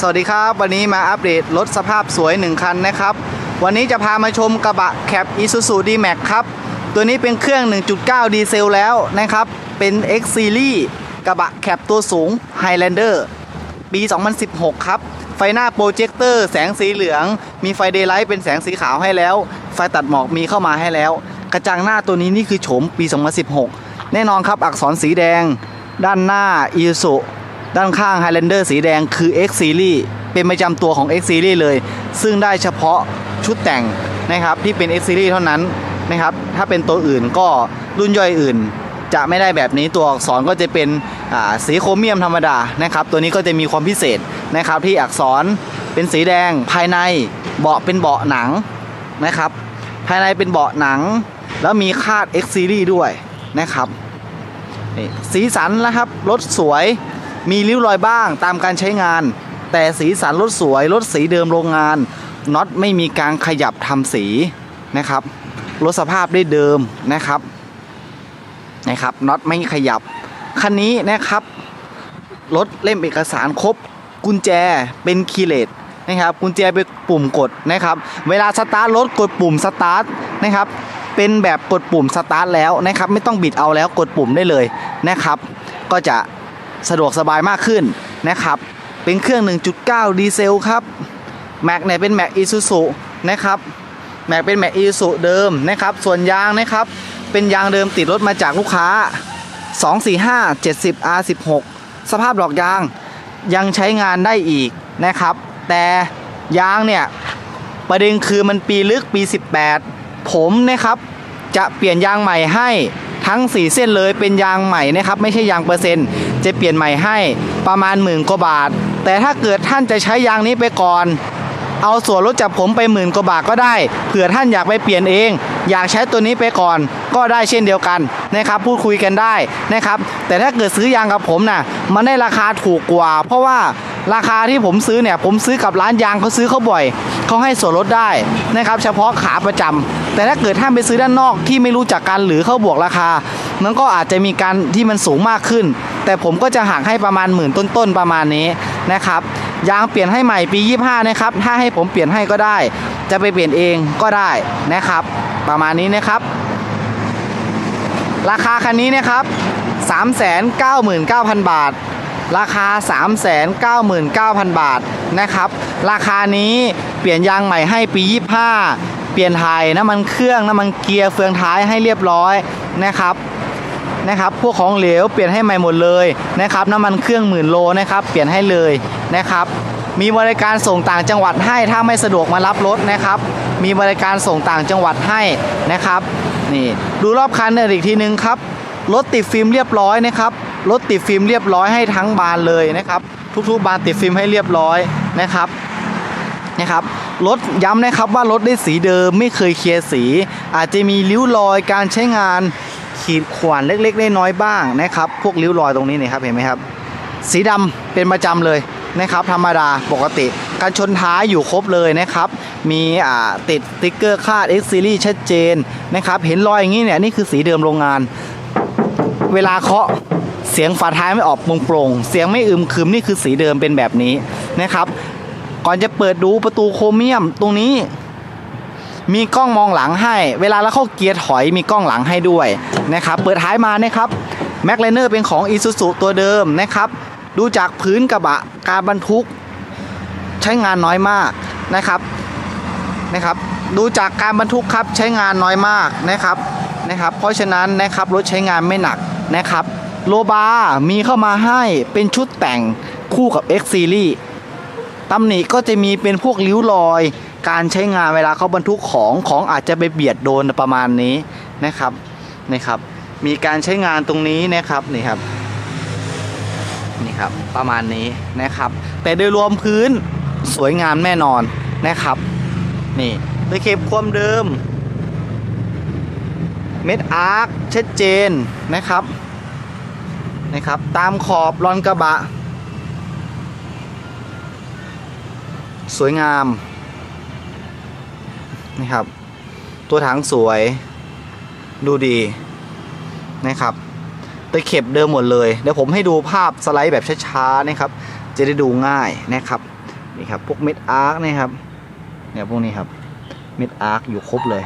สวัสดีครับวันนี้มาอัปเดตรถสภาพสวย 1 คันนะครับ วันนี้จะพามาชมกระบะแคป Isuzu D-Max ครับ ตัวนี้เป็นเครื่อง 1.9 ดีเซลแล้วนะครับ เป็น X Series กระบะแคปตัวสูง Highlander ปี 2016 ครับ ไฟหน้าโปรเจคเตอร์ แสงสีเหลือง มีไฟเดย์ไลท์เป็นแสงสีขาวให้แล้ว ไฟตัดหมอกมีเข้ามาให้แล้ว กระจังหน้าตัวนี้นี่คือโฉมปี 2016 แน่นอนครับอักษรสีแดง ด้านหน้า Isuzu ด้านข้าง Highlander สีแดงคือ X Series เป็นประจำตัวของ X Series เลย ซึ่งได้เฉพาะชุดแต่งนะครับที่เป็น X Series เท่านั้นนะครับ ถ้าเป็นตัวอื่นก็รุ่นย่อยอื่น จะไม่ได้แบบนี้ตัวอักษรก็จะเป็นอ่าสีโครเมียมธรรมดานะครับ ตัวนี้ก็จะมีความพิเศษนะครับ ที่อักษรเป็นสีแดงภายในเบาะเป็นเบาะหนังนะครับ ภายในเป็นเบาะหนัง แล้วมีคาด X Series ด้วยนะครับนี่สีสันนะครับรถสวย มีริ้วรอยบ้างตามการใช้งาน แต่สีสันรถสวยรถสีเดิมโรงงานน็อตไม่มีการขยับทำสีนะครับรถสภาพได้เดิมนะครับนะครับน็อตไม่ขยับคันนี้นะครับรถเล่มเอกสารครบกุญแจเป็นคีเลสนะครับกุญแจเป็นปุ่มกดนะครับเวลาสตาร์ทรถกดปุ่มสตาร์ทนะครับเป็นแบบกดปุ่มสตาร์ทแล้วนะครับไม่ต้องบิดเอาแล้วกดปุ่มได้เลยนะครับ ก็จะ สะดวกสบายมากขึ้นนะครับ เป็นเครื่อง 1.9 ดีเซลครับแม็กเนี่ยเป็นแม็กอีซูซูนะครับแม็กเป็นแม็กอีซูซูเดิมนะครับ ส่วนยางนะครับเป็นยางเดิมติดรถมาจากลูกค้า 245 70 R16 สภาพดอกยางยังใช้งานได้อีกนะครับ แต่ยางเนี่ยประเด็นคือมันปีลึกปี 18 ผมนะครับจะเปลี่ยนยางใหม่ให้ทั้ง 4 เส้นเลยเป็นยางใหม่นะครับ ไม่ใช่ยางเปอร์เซ็นต์ จะเปลี่ยนใหม่ให้ประมาณหมื่นกว่าบาท แต่ถ้าเกิดท่านจะใช้ยางนี้ไปก่อน เอาส่วนลดจากผมไปหมื่นกว่าบาทก็ได้เผื่อท่านอยากไปเปลี่ยนเอง อยากใช้ตัวนี้ไปก่อนก็ได้เช่นเดียวกันนะครับพูดคุยกันได้นะครับแต่ถ้าเกิดซื้อยางกับผมน่ะมันได้ราคาถูกกว่า เพราะว่าราคาที่ผมซื้อเนี่ยผมซื้อกับร้านยางเขาซื้อเขาบ่อยเขาให้ส่วนลดได้นะครับเฉพาะขาประจำแต่ถ้าเกิดท่านไปซื้อด้านนอกที่ไม่รู้จักกันหรือเขาบวกราคา มันก็อาจจะมีการที่มันสูงมากขึ้น แต่ผมก็จะหักให้ประมาณหมื่นต้นๆประมาณนี้นะครับยางเปลี่ยนให้ใหม่ปี 25 นะครับ ถ้าให้ผมเปลี่ยนให้ก็ได้ จะไปเปลี่ยนเองก็ได้นะครับ ประมาณนี้นะครับ ราคาคันนี้นะครับ 399,000 บาท ราคา 399,000 บาทนะครับ ราคานี้เปลี่ยนยางใหม่ให้ปี 25 เปลี่ยนไทยน้ำมันเครื่องน้ำมันเกียร์เฟืองท้ายให้เรียบร้อยนะครับ นะครับ พวกของเหลวเปลี่ยนให้ใหม่หมดเลยนะครับ น้ำมันเครื่องหมื่นโลนะครับ เปลี่ยนให้เลยนะครับ มีบริการส่งต่างจังหวัดให้ถ้าไม่สะดวกมารับรถนะครับ มีบริการส่งต่างจังหวัดให้นะครับ นี่ดูรอบคันอีกทีนึงครับ รถติดฟิล์มเรียบร้อยนะครับ รถติดฟิล์มเรียบร้อยให้ทั้งบานเลยนะครับ ทุกๆ บานติดฟิล์มให้เรียบร้อยนะครับนะครับรถย้ำนะครับว่ารถได้สีเดิมไม่เคยเคลียร์สี อาจจะมีริ้วรอยการใช้งาน ขีดข่วนเล็กๆน้อยๆบ้างนะครับพวกริ้วรอยตรงนี้นี่ครับเห็นไหมครับ สีดำเป็นประจำเลยนะครับธรรมดาปกติการชนท้ายอยู่ครบเลยนะครับ มีอ่าติดติ๊กเกอร์คาด X Series ชัดเจนนะครับเห็นรอยอย่างนี้เนี่ยนี่คือสีเดิมโรงงาน เวลาเคาะเสียงฝาท้ายไม่ออกโปร่งเสียงไม่อึมครึมนี่คือสีเดิมเป็นแบบนี้นะครับ ก่อนจะเปิดดูประตูโครเมียมตรงนี้ มีกล้องมองหลังให้ เวลาเราเข้าเกียร์ถอยมีกล้องหลังให้ด้วยนะครับเปิดท้ายมานะครับแม็กไลเนอร์เป็นของ i s u z u ตัวเดิมนะครับดูจากพื้นกระบะการบรรทุกใช้งานน้อยมากนะครับนะครับดูจากการบรรทุกครับใช้งานน้อยมากนะครับนะครับ เพราะฉะนั้นนะครับรถใช้งานไม่หนักนะครับโลบาร์มีเข้ามาให้เป็นชุดแต่งคู่กับ X Series ตำหนิก็จะมีเป็นพวกริ้วรอย การใช้งานเวลาเขาบรรทุกของของอาจจะไปเบียดโดนประมาณนี้นะครับนะครับ มีการใช้งานตรงนี้นะครับนี่ครับนี่ครับประมาณนี้นะครับ แต่โดยรวมพื้นสวยงามแน่นอนนะครับนี่ตะเข็บความเดิม เม็ดอาร์คชัดเจนนะครับนะครับ ตามขอบรอนกระบะ สวยงามนะครับ ตัวถังสวยดูดีนะครับตะเข็บเดิมหมดเลย เดี๋ยวผมให้ดูภาพสไลด์แบบช้าๆนะครับ จะได้ดูง่ายนะครับนี่ครับพวกเม็ดอาร์คนะครับเนี่ยพวกนี้ครับเม็ดอาร์คอยู่ครบเลย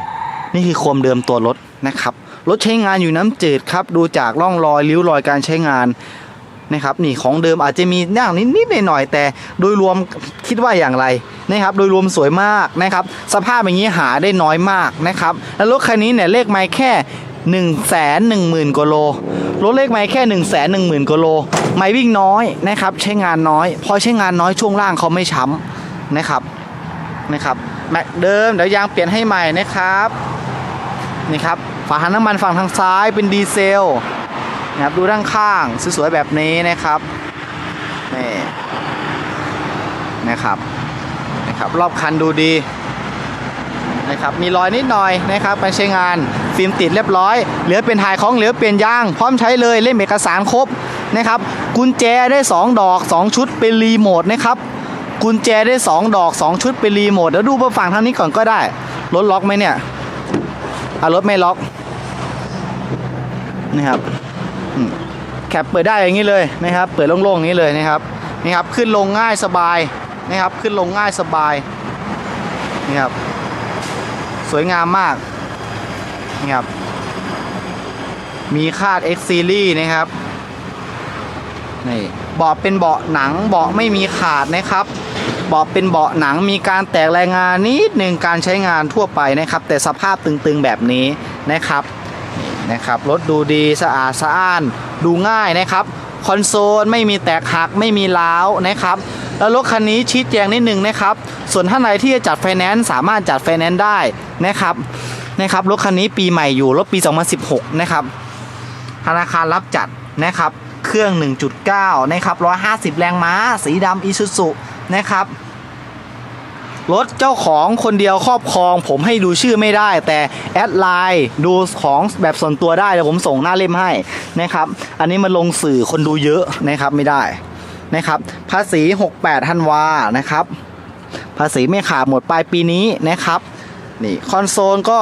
นี่คือโคมเดิมตัวรถนะครับรถใช้งานอยู่น้ำจืดครับ ดูจากร่องรอยริ้วรอยการใช้งาน นะครับนี่ของเดิมอาจจะมีย่างนิดๆหน่อยๆแต่โดยรวมคิดว่าอย่างไรนะครับโดยรวมสวยมากนะครับสภาพอย่างนี้หาได้น้อยมากนะครับแล้วรถคันนี้เนี่ยเลขไม้แค่1นึ่งแสนหนึ่งหมื่นกว่าโลรถเลขไม้แค่1นึ่งแสนหนึ่งหมื่นกว่าโลไม่วิ่งน้อยนะครับใช้งานน้อย พอใช้งานน้อยช่วงล่างเขาไม่ช้ำนะครับนะครับแม็กเดิมเดี๋ยวยางเปลี่ยนให้ใหม่นะครับนี่ครับฝาถังน้ำมันฝั่งทางซ้ายเป็นดีเซล นะครับดูด้านข้างสวยๆแบบนี้นะครับนี่นะครับนะครับรอบคันดูดีนะครับมีรอยนิดหน่อยนะครับไปใช้งานฟิล์มติดเรียบร้อย เหลือเป็นถ่ายของเหลือเปลี่ยนยาง พร้อมใช้เลยเล่มเอกสารครบนะครับกุญแจได้ 2 ดอก 2 ชุดเป็นรีโมทนะครับกุญแจได้ 2 ดอก 2 ชุดเป็นรีโมทเดี๋ยวดูฝั่งทางนี้ก่อนก็ได้รถล็อกไหมเนี่ยอารถไม่ล็อกนี่ครับ แคปเปิดได้อย่างนี้เลยนะครับ เปิดโล่งๆอย่างนี้เลยนะครับนี่ครับขึ้นลงง่ายสบายนะครับขึ้นลงง่ายสบายนี่ครับสวยงามมากนี่ครับมีคาด X Series นะครับนี่เบาะเป็นเบาะหนังเบาะไม่มีขาดนะครับเบาะเป็นเบาะหนังมีการแตกรายงานนิดหนึ่งการใช้งานทั่วไปนะครับ แต่สภาพตึงๆแบบนี้นะครับ นะครับรถดูดีสะอาดสะอ้าน ดูง่ายนะครับคอนโซลไม่มีแตกหักไม่มีล้าวนะครับแล้วรถคันนี้ชี้แจงนิดนึงนะครับ ส่วนท่านใดที่จะจัดไฟแนนซ์สามารถจัดไฟแนนซ์ได้นะครับนะครับรถคันนี้ปีใหม่อยู่รถปี 2016 นะครับธนาคารรับจัดนะครับ เครื่อง 1.9 นะครับ 150 แรงม้า สีดำอีซูซุนะครับ รถเจ้าของคนเดียวครอบครอง ผมให้ดูชื่อไม่ได้ แต่แอดไลน์ดูของแบบส่วนตัวได้เดี๋ยวผมส่งหน้าเล่มให้นะครับ อันนี้มันลงสื่อคนดูเยอะนะครับไม่ได้นะครับ ภาษี 68ธันวานะครับ ภาษีไม่ขาดหมดปลายปีนี้นะครับนี่คอนโซลก็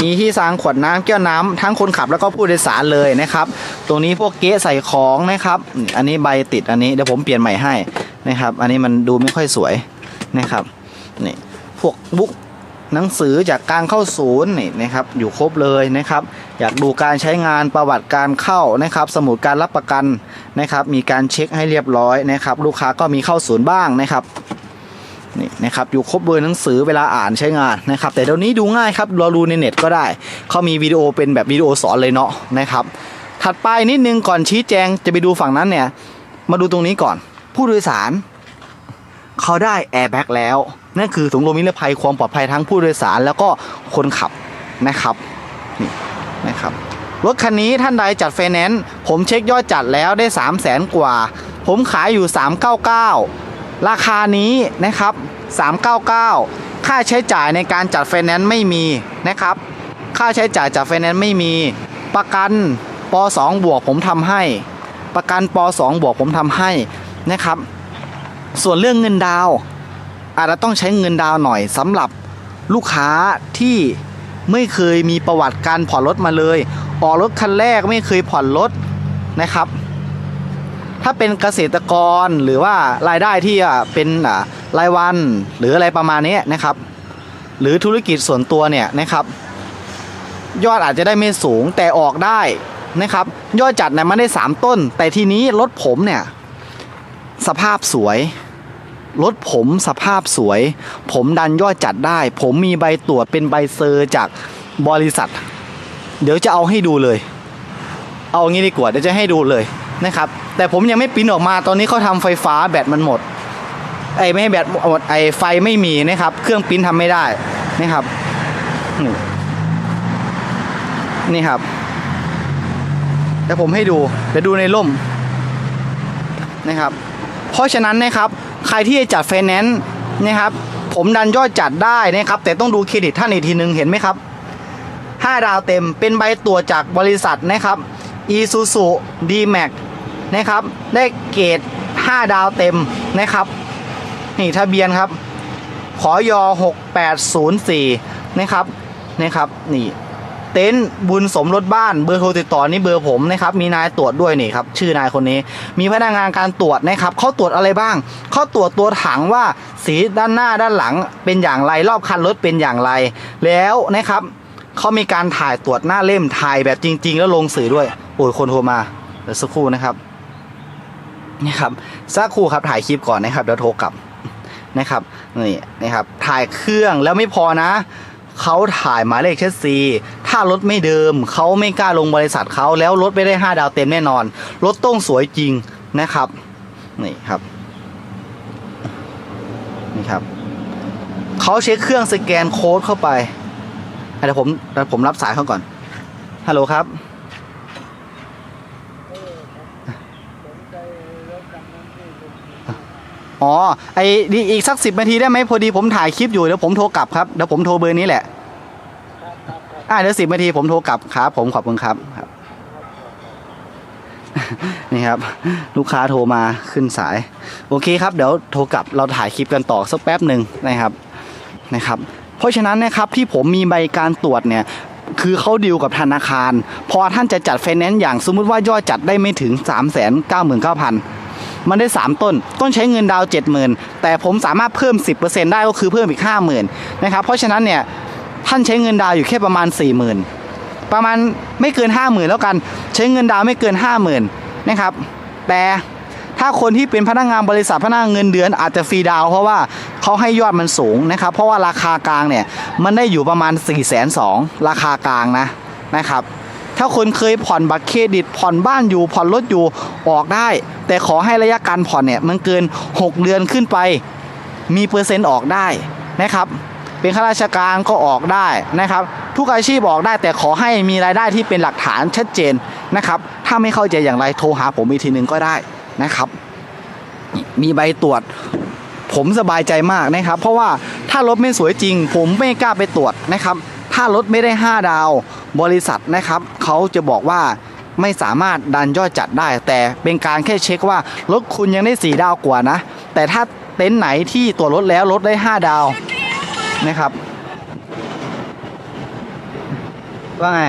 มีที่ซางขวดน้ำแก้วน้ำทั้งคนขับแล้วก็ผู้โดยสารเลยนะครับ ตรงนี้พวกเก๊ใส่ของนะครับ อันนี้ใบติดอันนี้เดี๋ยวผมเปลี่ยนใหม่ให้นะครับ อันนี้มันดูไม่ค่อยสวยนะครับ นี่พวกบุ๊กหนังสือจากการเข้าศูนย์นี่นะครับ อยู่ครบเลยนะครับ อยากดูการใช้งานประวัติการเข้านะครับ สมุดการรับประกันนะครับ มีการเช็คให้เรียบร้อยนะครับ ลูกค้าก็มีเข้าศูนย์บ้างนะครับนี่นะครับอยู่ครบเลยหนังสือเวลาอ่านใช้งานนะครับ แต่เดี๋ยวนี้ดูง่ายครับเราดูในเน็ตก็ได้เขามีวิดีโอเป็นแบบวิดีโอสอนเลยเนาะนะครับ ถัดไปนิดนึงก่อนชี้แจงจะไปดูฝั่งนั้นเนี่ย มาดูตรงนี้ก่อน ผู้โดยสาร เขาได้แอร์แบ็กแล้ว นั่นคือถุงลมนิรภัยความปลอดภัยทั้งผู้โดยสาร แล้วก็คนขับนะครับนี่นะครับรถคันนี้ท่านใดจัดไฟแนนซ์ผมเช็คยอดจัดแล้วได้ 3 0 0แสนกว่า ผมขายอยู่ 399 ราคานี้นะครับ 399 ค่าใช้จ่ายในการจัดไฟแนนซ์ไม่มีนะครับ ค่าใช้จ่ายจากไฟแนนซ์ไม่มี ประกันป .2 บวกผมทำให้ ประกันป .2 บวกผมทำให้นะครับ ส่วนเรื่องเงินดาวอาจจะต้องใช้เงินดาวหน่อยสำหรับลูกค้าที่ไม่เคยมีประวัติการผ่อนรถมาเลย ออกรถคันแรกไม่เคยผ่อนรถนะครับ ถ้าเป็นเกษตรกรหรือว่ารายได้ที่เป็นรายวันหรืออะไรประมาณนี้นะครับ หรือธุรกิจส่วนตัวเนี่ยนะครับ ยอดอาจจะได้ไม่สูงแต่ออกได้นะครับ ยอดจัดเนี่ยมันได้ 3 ต้น แต่ทีนี้รถผมเนี่ย สภาพสวย รถผมสภาพสวย ผมดันยอดจัดได้ ผมมีใบตรวจเป็นใบเซอร์จากบริษัท เดี๋ยวจะเอาให้ดูเลย เอางี้ดีกว่าเดี๋ยวจะให้ดูเลยนะครับ แต่ผมยังไม่ปิ้นออกมาตอนนี้เขาทำไฟฟ้าแบตมันหมดไอ้ไม่ให้แบตหมดไอ้ไฟไม่มีนะครับ เครื่องปิ้นทำไม่ได้นะครับ นี่ครับเดี๋ยวผมให้ดูเดี๋ยวดูในร่มนะครับ เพราะฉะนั้นนะครับ ใครที่จะจัดไฟแนนซ์นะครับ ผมดันยอดจัดได้นะครับ แต่ต้องดูเครดิตท่านอีกทีหนึ่งเห็นไหมครับ 5 ดาวเต็มเป็นใบตรวจจากบริษัทนะครับ Isuzu D-Max นะครับ ได้เกรด5 ดาวเต็มนะครับ นี่ทะเบียนครับ ขอยอ6804 นะครับ นะครับ นี่ เต็นท์บุญสมรถบ้านเบอร์โทรติดต่อนี่เบอร์ผมนะครับมีนายตรวจด้วยนี่ครับชื่อนายคนนี้ มีพนักงานการตรวจนะครับเขาตรวจอะไรบ้างเขาตรวจตัวถังว่าสีด้านหน้าด้านหลังเป็นอย่างไรรอบคันรถเป็นอย่างไร แล้วนะครับเขามีการถ่ายตรวจหน้าเล่มถ่ายแบบจริง ๆ แล้วลงสื่อด้วยโอ้ยคนโทรมาเดี๋ยวสักครู่นะครับนี่ครับสักครู่ครับถ่ายคลิปก่อนนะครับเดี๋ยวโทรกลับนะครับนี่นะครับถ่ายเครื่องแล้วไม่พอนะเขาถ่ายหมายเลขเชสซี ถ้ารถไม่เดิมเขาไม่กล้าลงบริษัทเขาแล้วรถไม่ได้ 5 ดาวเต็มแน่นอน รถต้องสวยจริงนะครับนี่ครับนี่ครับเขาเช็คเครื่องสแกนโค้ดเข้าไปเดี๋ยวผมเดี๋ยวผมรับสายเขาก่อนฮัลโหลครับอ๋อไอดีอีกสักสิบนาทีได้ไหมพอดีผมถ่ายคลิปอยู่เดี๋ยวผมโทรกลับครับเดี๋ยวผมโทรเบอร์นี้แหละ อ่าเดี๋ยวสิบนาทีผมโทรกลับครับผมขอบคุณครับครับ นี่ครับ ลูกค้าโทรมาขึ้นสาย โอเคครับ เดี๋ยวโทรกลับเราถ่ายคลิปกันต่อสักแป๊บหนึ่งนะครับนะครับ เพราะฉะนั้นนะครับที่ผมมีใบการตรวจเนี่ยคือเขาดีลกับธนาคาร พอท่านจะจัดไฟแนนซ์อย่างสมมุติว่ายอดจัดได้ไม่ถึง 3 9 9 0 0 0 มันได้ 3 ต้น ต้นใช้เงินดาว 70,000 แต่ผมสามารถเพิ่ม 10%ได้ก็คือเพิ่มอีก 50,000 นะครับ เพราะฉะนั้นเนี่ย ท่านใช้เงินดาวอยู่แค่ประมาณ 40,000 ประมาณไม่เกิน 50,000 แล้วกัน ใช้เงินดาวไม่เกิน 50,000 นะครับ แต่ถ้าคนที่เป็นพนักงานบริษัทพนักงานเงินเดือนอาจจะฟรีดาว เพราะว่าเขาให้ยอดมันสูงนะครับ เพราะว่าราคากลางเนี่ยมันได้อยู่ประมาณ4 2 0 0 0ราคากลางนะนะครับ ถ้าคนเคยผ่อนบัตรเครดิตผ่อนบ้านอยู่ผ่อนรถอยู่ออกได้ แต่ขอให้ระยะการผ่อนเนี่ยมันเกิน 6 เดือนขึ้นไป มีเปอร์เซ็นต์ออกได้นะครับ เป็นข้าราชการก็ออกได้นะครับ ทุกอาชีพออกได้แต่ขอให้มีรายได้ที่เป็นหลักฐานชัดเจนนะครับ ถ้าไม่เข้าใจอย่างไรโทรหาผมอีกทีหนึ่งก็ได้นะครับ มีใบตรวจ ผมสบายใจมากนะครับ เพราะว่าถ้ารถไม่สวยจริง ผมไม่กล้าไปตรวจนะครับ ถ้ารถไม่ได้ 5 ดาวบริษัทนะครับเขาจะบอกว่าไม่สามารถดันยอดจัดได้ แต่เป็นการแค่เช็คว่ารถคุณยังได้ 4 ดาวกว่านะ แต่ถ้าเต็นท์ไหนที่ตรวจรถแล้วรถได้ 5 ดาว นะครับ ว่าไง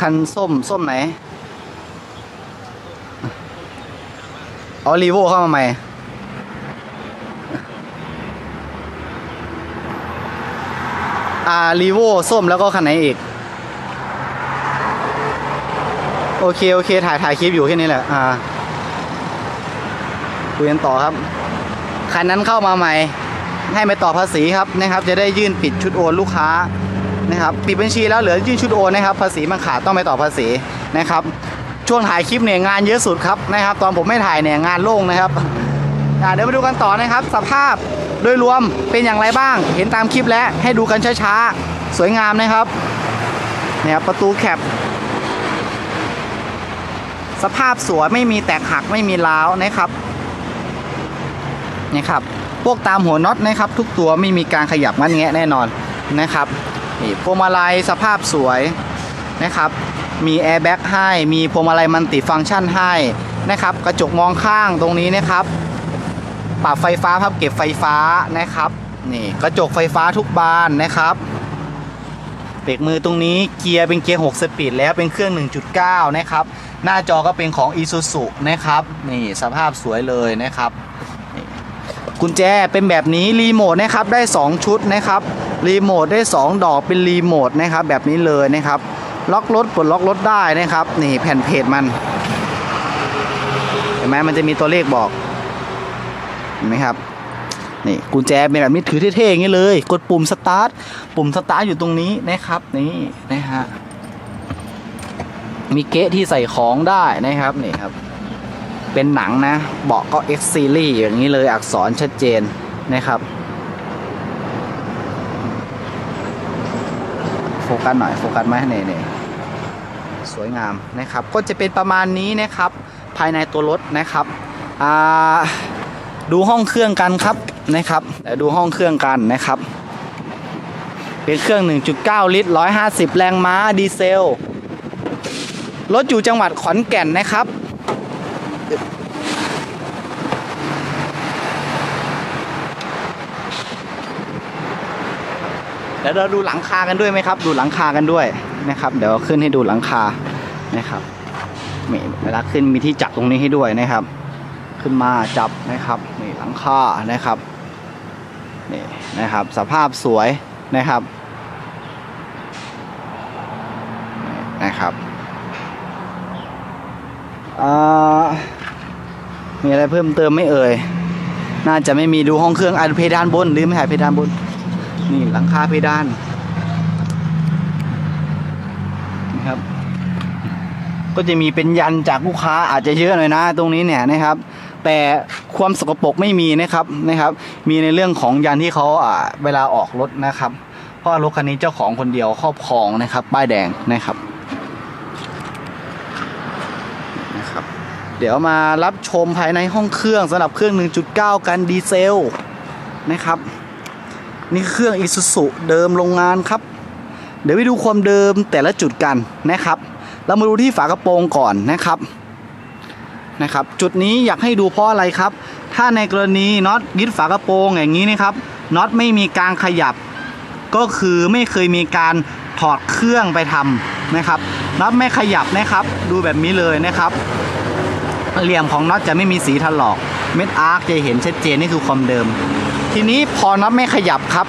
คันส้ม ส้มไหนอ๋อรีโวเข้ามาใหม่ อ่ารีโวส้มแล้วก็คันไหนอีก โอเค โอเค ถ่ายถ่ายคลิปอยู่แค่นี้แหละ อ่า คุยกันต่อครับคันนั้นเข้ามาใหม่ ให้ไปต่อภาษีครับนะครับ จะได้ยื่นปิดชุดโอนลูกค้านะครับปิดบัญชีแล้วเหลือยื่นชุดโอนนะครับ ภาษีมันขาดต้องไปต่อภาษีนะครับ ช่วงถ่ายคลิปเนี่ยงานเยอะสุดครับนะครับ ตอนผมไม่ถ่ายเนี่ยงานโล่งนะครับเดี๋ยวมาดูกันต่อนะครับ สภาพโดยรวมเป็นอย่างไรบ้าง เห็นตามคลิปแล้วให้ดูกันช้าๆ สวยงามนะครับเนี่ยประตูแคปสภาพสวยไม่มีแตกหักไม่มีร้าวนะครับ นี่ครับ พวกตามหัวน็อตนะครับ ทุกตัวไม่มีการขยับงันแงะแน่นอนนะครับนี่พวงมาลัยสภาพสวยนะครับ มีแอร์แบ็กให้ มีพวงมาลัยมันติฟังก์ชันให้นะครับ กระจกมองข้างตรงนี้นะครับปรับไฟฟ้าพับเก็บไฟฟ้านะครับนี่กระจกไฟฟ้าทุกบานนะครับเบรกมือตรงนี้เกียร์เป็นเกียร์ 6 สปีดแล้วเป็นเครื่อง 1.9 นะครับ หน้าจอก็เป็นของ Isuzu นะครับ นี่สภาพสวยเลยนะครับ กุญแจเป็นแบบนี้รีโมทนะครับได้ 2 ชุดนะครับรีโมทได้ 2 ดอกเป็นรีโมทนะครับแบบนี้เลยนะครับ ล็อกรถปลดล็อกรถได้นะครับ นี่แผ่นเพจมันเห็นไหมมันจะมีตัวเลขบอกเห็นไหมครับนี่กุญแจเป็นแบบนี้ถือเท่ๆอย่างนี้เลย กดปุ่มสตาร์ทปุ่มสตาร์ทอยู่ตรงนี้นะครับ นี่นะฮะมีเกะที่ใส่ของได้นะครับนี่ครับ เป็นหนังนะเบาะก็ X Series อย่างนี้เลยอักษรชัดเจนนะครับ โฟกัสหน่อยโฟกัสไหมเนี่ยเนี่ยสวยงามนะครับ ก็จะเป็นประมาณนี้นะครับ ภายในตัวรถนะครับดูห้องเครื่องกันครับนะครับดูห้องเครื่องกันนะครับ เป็นเครื่อง 1.9 ลิตร 150 แรงม้าดีเซลรถอยู่จังหวัดขอนแก่นนะครับ ยวเราดูหลังคากันด้วยไหมครับ ดูหลังคากันด้วยนะครับ เดี๋ยวขึ้นให้ดูหลังคานะครับมีเวลาขึ้นมีที่จับตรงนี้ให้ด้วยนะครับ ขึ้นมาจับนะครับนี่หลังคานะครับนี่นะครับสภาพสวยนะครับนะครับมีอะไรเพิ่มเติมไม่เอ่ย น่าจะไม่มีดูห้องเครื่องอันเพดานบนหรือไม่ถ่ายเพดานบน นี่หลังคาเพดานนะครับ ก็จะมีเป็นยันจากลูกค้าอาจจะเยอะหน่อยนะ ตรงนี้เนี่ยนะครับ แต่ความสกปรกไม่มีนะครับนะครับ มีในเรื่องของยันที่เขาอ่าเวลาออกรถนะครับ เพราะว่ารถคันนี้เจ้าของคนเดียวครอบครองนะครับ ป้ายแดงนะครับนะครับเดี๋ยวมารับชมภายในห้องเครื่องสำหรับเครื่อง 1.9 กันดีเซลนะครับ นี่เครื่อง Isuzu เดิมโรงงานครับ เดี๋ยวไปดูความเดิมแต่ละจุดกันนะครับ เรามาดูที่ฝากระโปรงก่อนนะครับนะครับ จุดนี้อยากให้ดูเพราะอะไรครับ ถ้าในกรณีน็อตยึดฝากระโปรงอย่างนี้นะครับน็อตไม่มีการขยับ ก็คือไม่เคยมีการถอดเครื่องไปทำนะครับน็อตไม่ขยับนะครับ ดูแบบนี้เลยนะครับ เหลี่ยมของน็อตจะไม่มีสีถลอก เม็ดอาร์คจะเห็นชัดเจนนี่คือความเดิม ทีนี้พอน็อตไม่ขยับครับ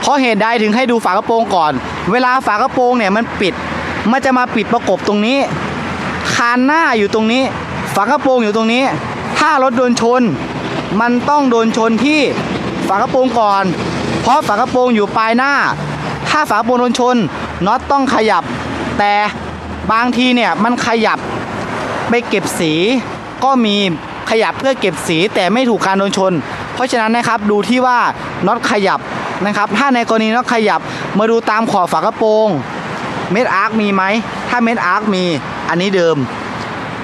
เพราะเหตุใดถึงให้ดูฝากระโปรงก่อน เวลาฝากระโปรงเนี่ยมันปิด มันจะมาปิดประกบตรงนี้ คานหน้าอยู่ตรงนี้ ฝากระโปรงอยู่ตรงนี้ ถ้ารถโดนชน มันต้องโดนชนที่ฝากระโปรงก่อน เพราะฝากระโปรงอยู่ปลายหน้า ถ้าฝากระโปรงโดนชนน็อตต้องขยับ แต่บางทีเนี่ยมันขยับไปเก็บสีก็มีขยับเพื่อเก็บสีแต่ไม่ถูกการโดนชน ราะฉะนั้นนะครับดูที่ว่าน็อตขยับนะครับ ถ้าในกรณีน็อตขยับมาดูตามขอบฝากระโปรง เม็ดอาร์คมีไหม ถ้าเม็ดอาร์คมีอันนี้เดิม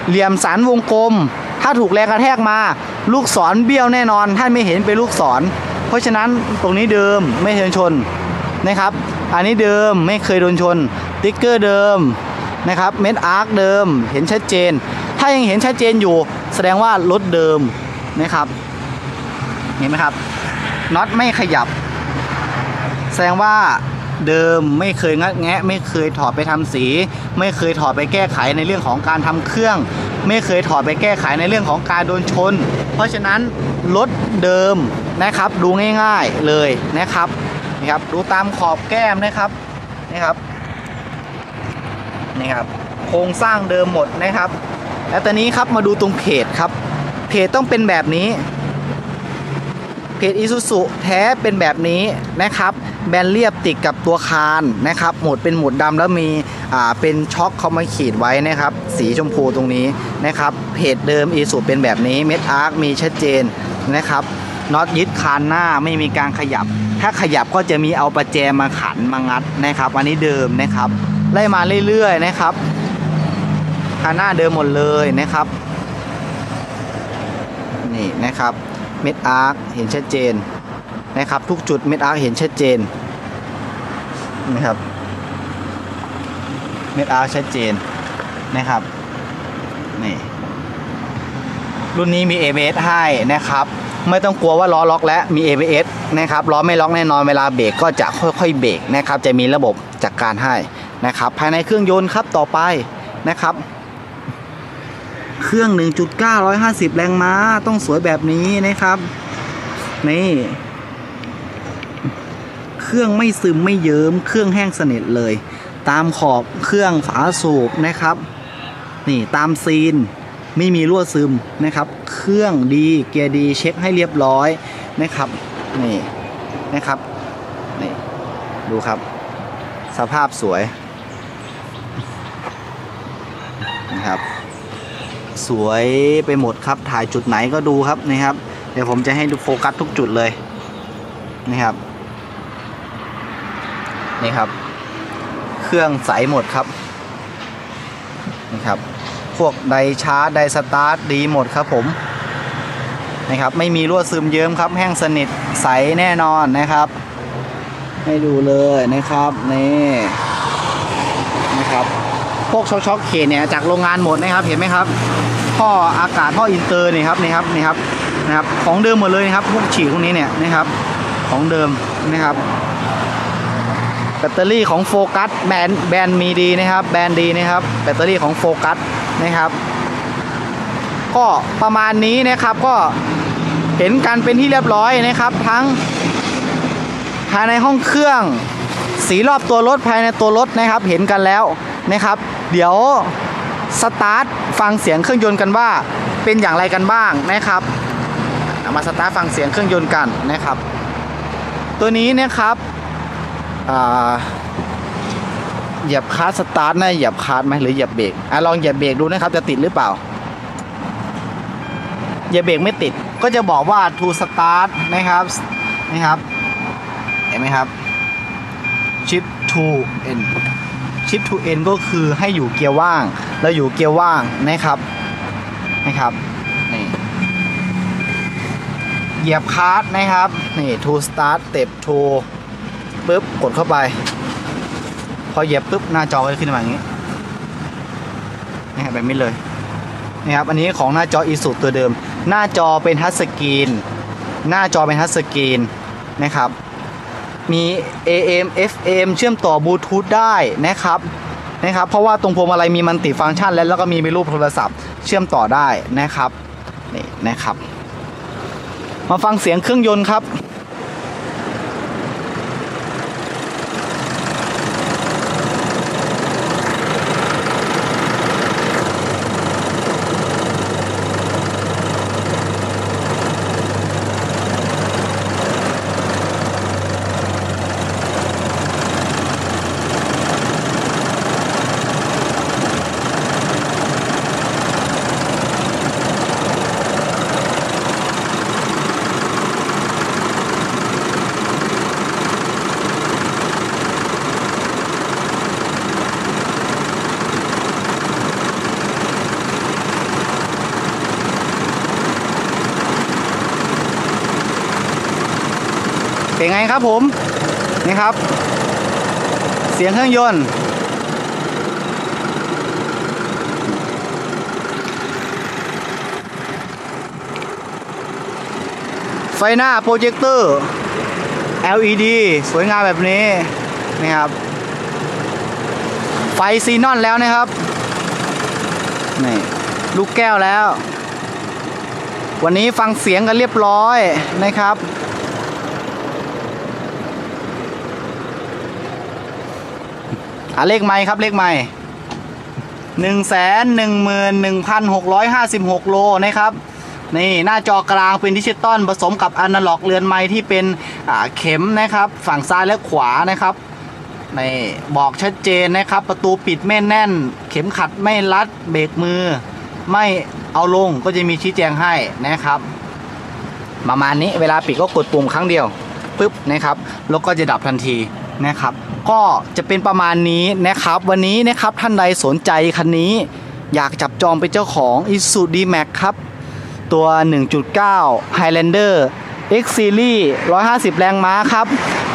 เหลี่ยมสันวงกลม ถ้าถูกแรงกระแทกมา ลูกศรเบี้ยวแน่นอนท่านไม่เห็นเป็นลูกศร เพราะฉะนั้นตรงนี้เดิมไม่เคยชนนะครับ อันนี้เดิมไม่เคยโดนชนติ๊กเกอร์เดิมนะครับเม็ดอาร์คเดิมเห็นชัดเจน ถ้ายังเห็นชัดเจนอยู่ แสดงว่ารถเดิมนะครับ เห็นไหมครับน็อตไม่ขยับ แสดงว่าเดิมไม่เคยงัดแงะ ไม่เคยถอดไปทำสี ไม่เคยถอดไปแก้ไขในเรื่องของการทำเครื่อง ไม่เคยถอดไปแก้ไขในเรื่องของการโดนชน เพราะฉะนั้นรถเดิมนะครับดูง่ายๆเลยนะครับนี่ครับดูตามขอบแก้มนะครับนี่ครับนี่ครับโครงสร้างเดิมหมดนะครับ แล้วตอนนี้ครับมาดูตรงเพจครับเพจต้องเป็นแบบนี้ เพจ Isuzu แท้เป็นแบบนี้นะครับ แบนเรียบติดกับตัวคานนะครับ หมดเป็นหมุดดำแล้วมีอ่าเป็นช็อคเขามาขีดไว้นะครับ สีชมพูตรงนี้นะครับ เพจเดิม Isuzu เป็นแบบนี้เม็ดอาร์คมีชัดเจนนะครับน็อตยึดคานหน้าไม่มีการขยับ ถ้าขยับก็จะมีเอาประแจมาขันมางัดนะครับอันนี้เดิมนะครับไล่มาเรื่อยๆนะครับคานหน้าเดิมหมดเลยนะครับ นี่นะครับ เม็ดอาร์คเห็นชัดเจนนะครับ ทุกจุดเม็ดอาร์คเห็นชัดเจนนะครับเม็ดอาร์คชัดเจนนะครับนี่รุ่นนี้มี ABS ให้นะครับ ไม่ต้องกลัวว่าล้อล็อกแล้วมี ABS นะครับล้อไม่ล็อกแน่นอนเวลาเบรกก็จะค่อยๆเบรกนะครับ จะมีระบบจัดการให้นะครับ ภายในเครื่องยนต์ครับต่อไปนะครับ เครื่อง 1.950 แรงม้า ต้องสวยแบบนี้นะครับ นี่ เครื่องไม่ซึมไม่เยิ้ม เครื่องแห้งสนิทเลย ตามขอบเครื่องฝาสูบนะครับ นี่ตามซีนไม่มีรั่วซึมนะครับ เครื่องดีเกียร์ดีเช็คให้เรียบร้อยนะครับ นี่นะครับนี่ดูครับ สภาพสวยนะครับ สวยไปหมดครับ ถ่ายจุดไหนก็ดูครับนี่ครับ เดี๋ยวผมจะให้ดูโฟกัสทุกจุดเลยนี่ครับ นี่ครับ เครื่องใสหมดครับนี่ครับพวกไดชาร์จไดสตาร์ทดีหมดครับผมนะครับ ไม่มีรั่วซึมเยิ้มครับ แห้งสนิทใสแน่นอนนะครับ ให้ดูเลยนะครับนี่นะครับ พวกช็อคช็อคเขตเนี่ยจากโรงงานหมดนะครับเห็นไหมครับ ท่ออากาศท่ออินเตอร์นี่ครับนี่ครับนี่ครับนะครับของเดิมหมดเลยนะครับพวกฉีดพวกนี้เนี่ยนะครับของเดิมนะครับแบตเตอรี่ของโฟกัสแบรนด์แบรนด์มีดีนะครับ แบรนด์ดีนะครับ แบตเตอรี่ของโฟกัสนะครับก็ประมาณนี้นะครับก็เห็นกันเป็นที่เรียบร้อยนะครับ ทั้งภายในห้องเครื่อง สีรอบตัวรถภายในตัวรถนะครับ เห็นกันแล้วนะครับ เดี๋ยวสตาร์ท ฟังเสียงเครื่องยนต์กันว่าเป็นอย่างไรกันบ้างนะครับเอามาสตาร์ทฟังเสียงเครื่องยนต์กันนะครับ ตัวนี้นะครับเหยียบคลัสสตาร์ทนะเหยียบคลัสไหมหรือเหยียบเบรกอะลองเหยียบเบรกดูนะครับจะติดหรือเปล่าเหยียบเบรกไม่ติดก็จะบอกว่า to start นะครับนะครับเห็นไหมครับ shift to n shift to n ก็คือให้อยู่เกียร์ว่าง เราอยู่เกียร์ว่างนะครับนะครับนี่เหยียบคาร์ดนะครับนี่ to start step to ปึ๊บกดเข้าไป พอเหยียบปึ๊บหน้าจอก็จะขึ้นมาอย่างนี้นะครับแบบนี้เลยนะครับอันนี้ของหน้าจอ ISO ตัวเดิม หน้าจอเป็นทัชสกรีนหน้าจอเป็นทัชสกรีนนะครับมี AM FM เชื่อมต่อบลูทูธได้นะครับ นะครับเพราะว่าตรงพวงมาลัยมีมันติฟังก์ชัน และแล้วก็มีมีรูปโทรศัพท์เชื่อมต่อได้นะครับนี่นะครับ มาฟังเสียงเครื่องยนต์ครับ ไงครับผมนี่ครับ เสียงเครื่องยนต์ไฟหน้าโปรเจคเตอร์ LED สวยงามแบบนี้นะครับ ไฟซีนอนแล้วนะครับ นี่ ลูกแก้วแล้ว วันนี้ฟังเสียงกันเรียบร้อยนะครับ อะเลขไม้ครับเลขไม้หนึ่งแสนหนึ่งหมื่นหนึ่งพันหกร้อยห้าสิบหกโลนะครับนี่หน้าจอกลางเป็นดิจิตอลผสมกับอนาล็อกเรือนไม้ที่เป็นอ่าเข็มนะครับ ฝั่งซ้ายและขวานะครับนี่บอกชัดเจนนะครับ ประตูปิดไม่แน่น เข็มขัดไม่รัดเบรกมือ ไม่เอาลงก็จะมีชี้แจงให้นะครับประมาณนี้เวลาปิดก็กดปุ่มครั้งเดียวปุ๊บนะครับแล้วก็จะดับทันทีนะครับ ก็จะเป็นประมาณนี้นะครับ วันนี้นะครับท่านใดสนใจคันนี้ อยากจับจองเป็นเจ้าของ i s u d D-Max ครับ ตัว 1.9 Highlander X Series 150 แรงม้าครับ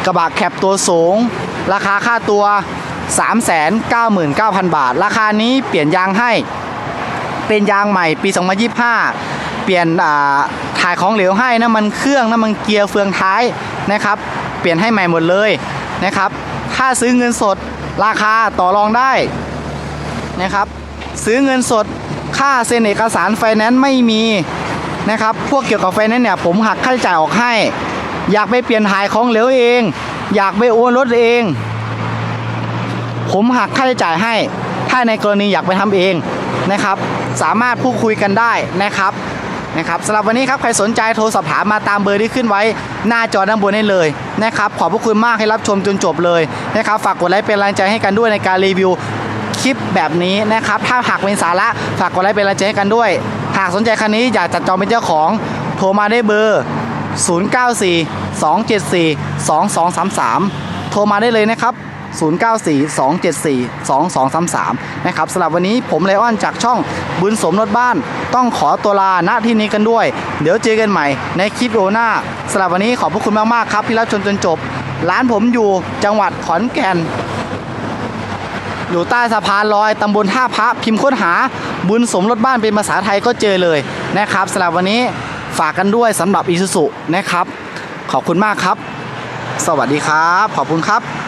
กระบะแคปตัวสูง ราคาค่าตัว 399,000 บาท ราคานี้เปลี่ยนยางให้ เป็นยางใหม่ปี 2025 เปลี่ยนถ่ายของเหลวให้น้ำมันเครื่องน้ำมันเกียร์เฟืองท้ายนะครับ เปลี่ยนให้ใหม่หมดเลยนะครับ ถ้าซื้อเงินสดราคาต่อรองได้นะครับ ซื้อเงินสดค่าเซ็นเอกสารไฟแนนซ์ไม่มีนะครับ พวกเกี่ยวกับไฟแนนซ์เนี่ยผมหักค่าใช้จ่ายออกให้ อยากไปเปลี่ยนถ่ายของเหลวเอง อยากไปโอนรถเอง ผมหักค่าใช้จ่ายให้ ถ้าในกรณีอยากไปทำเองนะครับ สามารถพูดคุยกันได้นะครับ นะครับสำหรับวันนี้ครับใครสนใจโทรสอบถามมาตามเบอร์ที่ขึ้นไว้หน้าจอด้านบนได้เลยนะครับขอบพระคุณมากให้รับชมจนจบเลยนะครับฝากกดไลค์เป็นแรงใจให้กันด้วยในการรีวิวคลิปแบบนี้นะครับถ้าหากเป็นสาระฝากกดไลค์เป็นแรงใจให้กันด้วย หากสนใจคันนี้อยากจัดจองเป็นเจ้าของโทรมาได้เบอร์ 094 274 2233 โทรมาได้เลยนะครับ 0942742233 นะครับสำหรับวันนี้ผมเลออนจากช่องบุญสมรถบ้าน ต้องขอตัวลาณที่นี้กันด้วย เดี๋ยวเจอกันใหม่ในคลิปโอหน้าสำหรับวันนี้ขอบพระคุณมากๆครับที่รับชมจนจบ ร้านผมอยู่จังหวัดขอนแก่น อยู่ใต้สะพานลอยตำบลท่าพระพิมพ์ค้นหาบุญสมรถบ้านเป็นภาษาไทยก็เจอเลยนะครับสำหรับวันนี้ฝากกันด้วยสำหรับอีซูซุนะครับ ขอบคุณมากครับ สวัสดีครับ ขอบคุณครับ